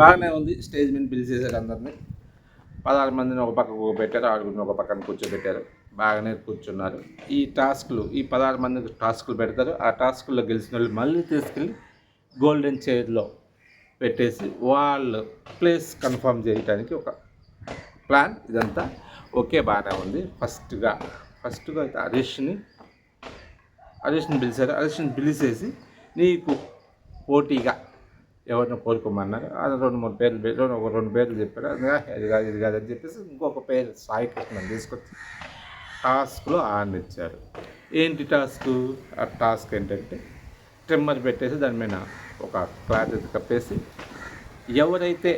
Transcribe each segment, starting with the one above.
బాగానే ఉంది. స్టేజ్ మీద పిలిచేసారు అందరినీ. పదహారు మందిని ఒక పక్కకు పెట్టారు ఆరుగురిని ఒక పక్కన కూర్చోబెట్టారు. బాగానే కూర్చున్నారు. ఈ టాస్క్లు ఈ పదహారు మందికి టాస్క్లు పెడతారు. ఆ టాస్క్లో గెలిచిన వాళ్ళు మళ్ళీ తీసుకెళ్ళి గోల్డెన్ చైర్లో పెట్టేసి వాళ్ళు ప్లేస్ కన్ఫర్మ్ చేయడానికి ఒక ప్లాన్. ఇదంతా ఓకే బాగానే ఉంది. ఫస్ట్గా ఫస్ట్గా అయితే హరీష్ని హరీష్ని పిలిచారు. హరీష్ని పిలిచేసి నీకు పోటీగా ఎవరిని కోరుకోమన్నారు. అది రెండు మూడు పేర్లు రెండు ఒక రెండు పేర్లు చెప్పారు. అది కాదు, ఇది కాదు ఇది కాదు అని చెప్పేసి ఇంకొక పేరు సాయి కృష్ణని తీసుకొచ్చి టాస్క్లో ఆన్ ఇచ్చారు. ఏంటి టాస్క్? ఆ టాస్క్ ఏంటంటే ట్రిమ్మర్ పెట్టేసి దాని మీద ఒక క్లాత్ కప్పేసి ఎవరైతే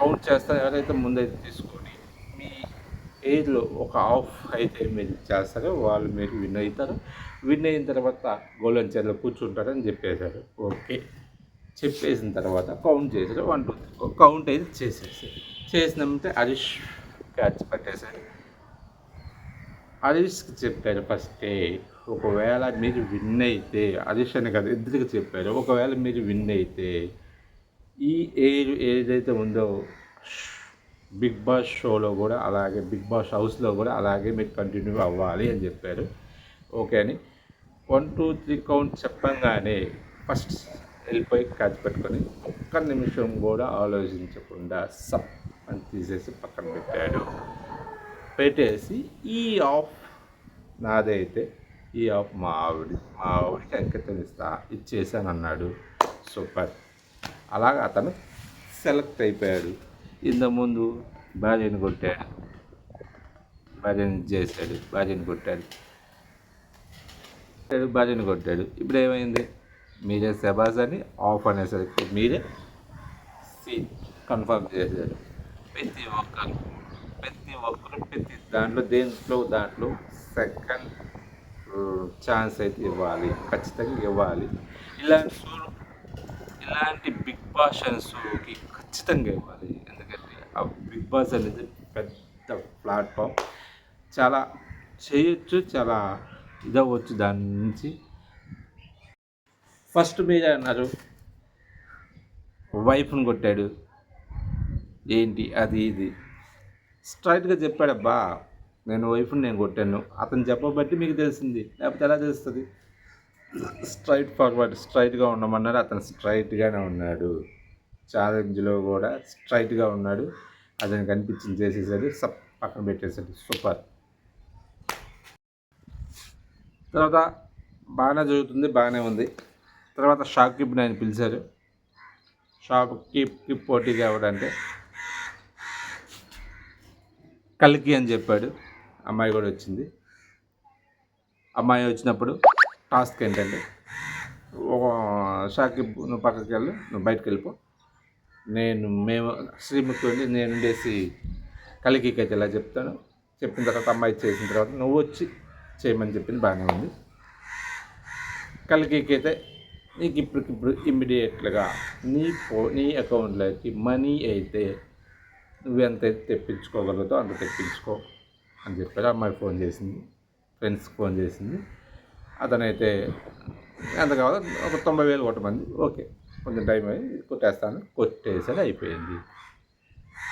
కౌంట్ చేస్తారో ఎవరైతే ముందైతే తీసుకొని మీ ఏజ్లో ఒక హాఫ్ అయితే మీరు చేస్తారో వాళ్ళు మీరు విన్ అవుతారు. విన్ అయిన తర్వాత గోల్డెన్ చైర్లో కూర్చుంటారని చెప్పేశారు. ఓకే. చెప్పేసిన తర్వాత కౌంట్ చేశారు వన్ టూ త్రీ కౌంట్ అయితే చేసేసారు చేసినామంటే హరీష్ క్యాచ్ పట్టేశారు హరీష్కి చెప్పారు ఫస్టే ఒకవేళ మీరు విన్ అయితే హరీష్ అని కాదు ఇద్దరికి చెప్పారు ఒకవేళ మీరు విన్ అయితే ఈ ఏజ్ ఏదైతే ఉందో బిగ్ బాస్ షోలో కూడా అలాగే బిగ్ బాస్ హౌస్లో కూడా అలాగే మీరు కంటిన్యూ అవ్వాలి అని చెప్పారు. ఓకే అని. వన్ టూ త్రీ కౌంట్ చెప్పంగానే ఫస్ట్ వెళ్ళిపోయి క్యాచ్ పెట్టుకొని ఒక్క నిమిషం కూడా ఆలోచించకుండా సప్ అని తీసేసి పక్కన పెట్టాడు. పెట్టేసి ఈ ఆఫ్ నాదైతే ఈ ఆఫ్ మా ఆవిడ. మా ఆవిడకి అంకితం ఇస్తా ఇచ్చేసాను అన్నాడు సూపర్. అలాగ అతను సెలెక్ట్ అయిపోయాడు. ఇంతకుముందు భార్యను కొట్టాడు. భార్యను చేశాడు. భార్యను కొట్టాడు. కొట్టాడు, భార్యను కొట్టాడు. ఇప్పుడు ఏమైంది? మీరే శబాజ్ అని ఆఫ్ అనేసరికి మీరే సీన్ కన్ఫర్మ్ చేశారు. ప్రతి ఒక్కరు ప్రతి ఒక్కరు ప్రతి దాంట్లో దేంట్లో దాంట్లో సెకండ్ ఛాన్స్ అయితే ఇవ్వాలి ఖచ్చితంగా ఇవ్వాలి. ఇలాంటి షోలు ఇలాంటి బిగ్ బాస్ షోకి ఖచ్చితంగా ఇవ్వాలి. ఎందుకంటే ఆ బిగ్ బాస్ అనేది పెద్ద ప్లాట్ఫామ్. చాలా చేయొచ్చు చాలా ఇదవ్వచ్చు దాని నుంచి. ఫస్ట్ మీరే అన్నారు. వైఫ్ని కొట్టాడు. ఏంటి? అది ఇది. స్ట్రైట్గా చెప్పాడబ్బా నేను వైఫ్ని నేను కొట్టాను. అతను చెప్పబట్టి మీకు తెలిసింది లేకపోతే ఎలా తెలుస్తుంది? స్ట్రైట్ ఫార్వర్డ్ స్ట్రైట్గా ఉండమన్నారు. అతను స్ట్రైట్గానే ఉన్నాడు. ఛాలెంజ్లో కూడా స్ట్రైట్గా ఉన్నాడు. అతను కనిపించింది చేసేసాడు సప్ పక్కన పెట్టేశాడు సూపర్. తర్వాత బాగానే జరుగుతుంది బాగానే ఉంది. తర్వాత షాకిప్ని ఆయన పిలిచారు. షాకిబ్కి పోటీ ఎవడంటే కలికి అని చెప్పాడు. అమ్మాయి కూడా వచ్చింది. అమ్మాయి వచ్చినప్పుడు టాస్క్ ఏంటంటే ఒక షాకిబ్ నువ్వు పక్కకి వెళ్ళు నువ్వు బయటకు వెళ్ళిపో. నేను మేము శ్రీముఖి నేను ఉండేసి కలికికి అయితే ఇలా చెప్తాను. చెప్పిన తర్వాత అమ్మాయి చేసిన తర్వాత నువ్వు వచ్చి చేయమని చెప్పింది బాగానే ఉంది. కలికికి అయితే నీకు ఇప్పటికిప్పుడు ఇమ్మీడియట్గా నీ ఫో నీ అకౌంట్లోకి మనీ అయితే నువ్వు తెప్పించుకోగలుగుతో అంత తెప్పించుకో అని చెప్పారు అమ్మాయి ఫోన్ చేసింది. ఫ్రెండ్స్కి ఫోన్ చేసింది. అతనైతే ఎంత కావాలో ఒక తొంభై వేలు కొట్టమంది. ఓకే కొంచెం టైం అయ్యి కొట్టేస్తాను. కొట్టేసరి అయిపోయింది.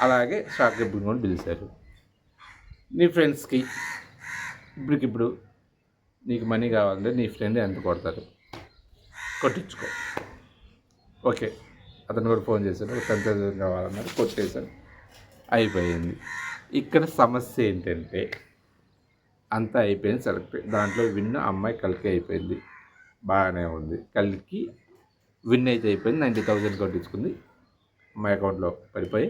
అలాగే షాక్ గిఫ్ట్ కూడా పిలిచారు. నీ ఫ్రెండ్స్కి ఇప్పటికిప్పుడు నీకు మనీ కావాలంటే నీ ఫ్రెండ్ ఎంత కొడతారు? కొట్టించుకో. ఓకే. అతను కూడా ఫోన్ చేశాడు. టెన్ కావాలన్నారు. కొట్టేశాడు. అయిపోయింది. ఇక్కడ సమస్య ఏంటంటే అంతా అయిపోయింది సెలెక్ట్ దాంట్లో విన్ అమ్మాయి కలికి అయిపోయింది. బాగానే ఉంది. కలికి విన్ అయితే అయిపోయింది. నైంటీ థౌజండ్ కొట్టించుకుంది. అమ్మాయి అకౌంట్లో పడిపోయి.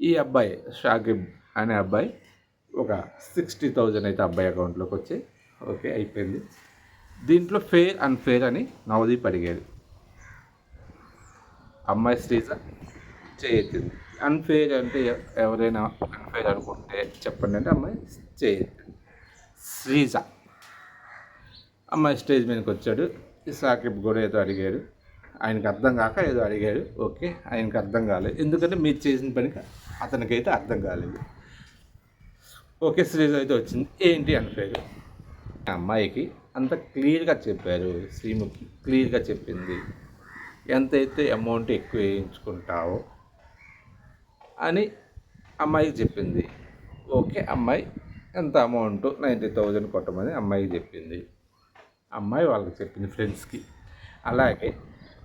ఈ అబ్బాయి షాకిబ్ అనే అబ్బాయి ఒక సిక్స్టీ థౌజండ్ అయితే అబ్బాయి అకౌంట్లోకి వచ్చి ఓకే అయిపోయింది. దీంట్లో ఫేర్ అన్ఫేర్ అని నవదీప్ అడిగాడు. అమ్మాయి శ్రీజ చేయెత్తింది అన్ఫేర్ అంటే ఎవరైనా అన్ఫేర్ అనుకుంటే చెప్పండి అంటే అమ్మాయి చేయెత్తింది శ్రీజ. అమ్మాయి స్టేజ్ మీదకి వచ్చాడు. సాకిబ్ కూడా ఏదో అడిగాడు. ఆయనకి అర్థం కాక ఏదో అడిగాడు. ఓకే ఆయనకి అర్థం కాలేదు. ఎందుకంటే మీరు చేసిన పనికి అతనికైతే అర్థం కాలేదు. ఓకే శ్రీజ అయితే వచ్చింది. ఏంటి అన్ఫేర్ అమ్మాయికి అంత క్లియర్గా చెప్పారు శ్రీముఖి. క్లియర్గా చెప్పింది. ఎంతైతే అమౌంట్ ఎక్కువ వేయించుకుంటావో అని అమ్మాయికి చెప్పింది. ఓకే అమ్మాయి ఎంత అమౌంట్? నైంటీ థౌజండ్ కొట్టమని అమ్మాయికి చెప్పింది. అమ్మాయి వాళ్ళకి చెప్పింది ఫ్రెండ్స్కి. అలాగే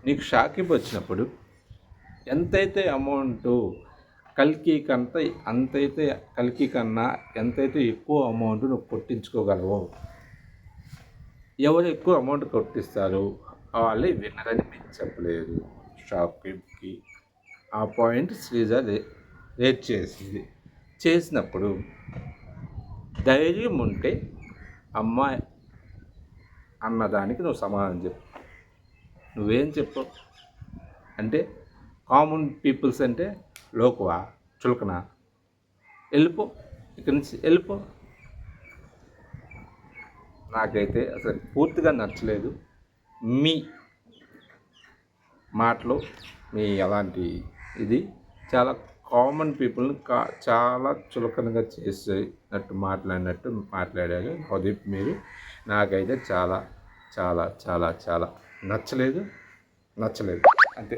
నీకు షాకింగ్ వచ్చినప్పుడు ఎంతైతే అమౌంట్ కల్కి కంత అంతైతే కల్కి కన్నా ఎంతైతే ఎక్కువ అమౌంట్ నువ్వు కొట్టించుకోగలవు ఎవరు ఎక్కువ అమౌంట్ కొట్టిస్తారు? వాళ్ళే విన్నర్ అని మీకు చెప్పలేదు షాప్కి ఆ పాయింట్ శ్రీజ రే రేట్ చేసింది. చేసినప్పుడు ధైర్యం ఉంటే అమ్మాయి అన్నదానికి నువ్వు సమాధానం చెప్పు. నువ్వేం చెప్పు? అంటే కామన్ పీపుల్స్ అంటే లోకువా? చులకన? వెళ్ళిపో. ఇక్కడి నుంచి వెళ్ళిపో. నాకైతే అసలు పూర్తిగా నచ్చలేదు. మీ మాటలు మీ అలాంటి ఇది చాలా కామన్ పీపుల్ని కా చాలా చులకనగా చేసేటట్టు మాట్లాడినట్టు మాట్లాడారు నవదీప్ మీరు. నాకైతే చాలా చాలా చాలా చాలా నచ్చలేదు. నచ్చలేదు. అంతే.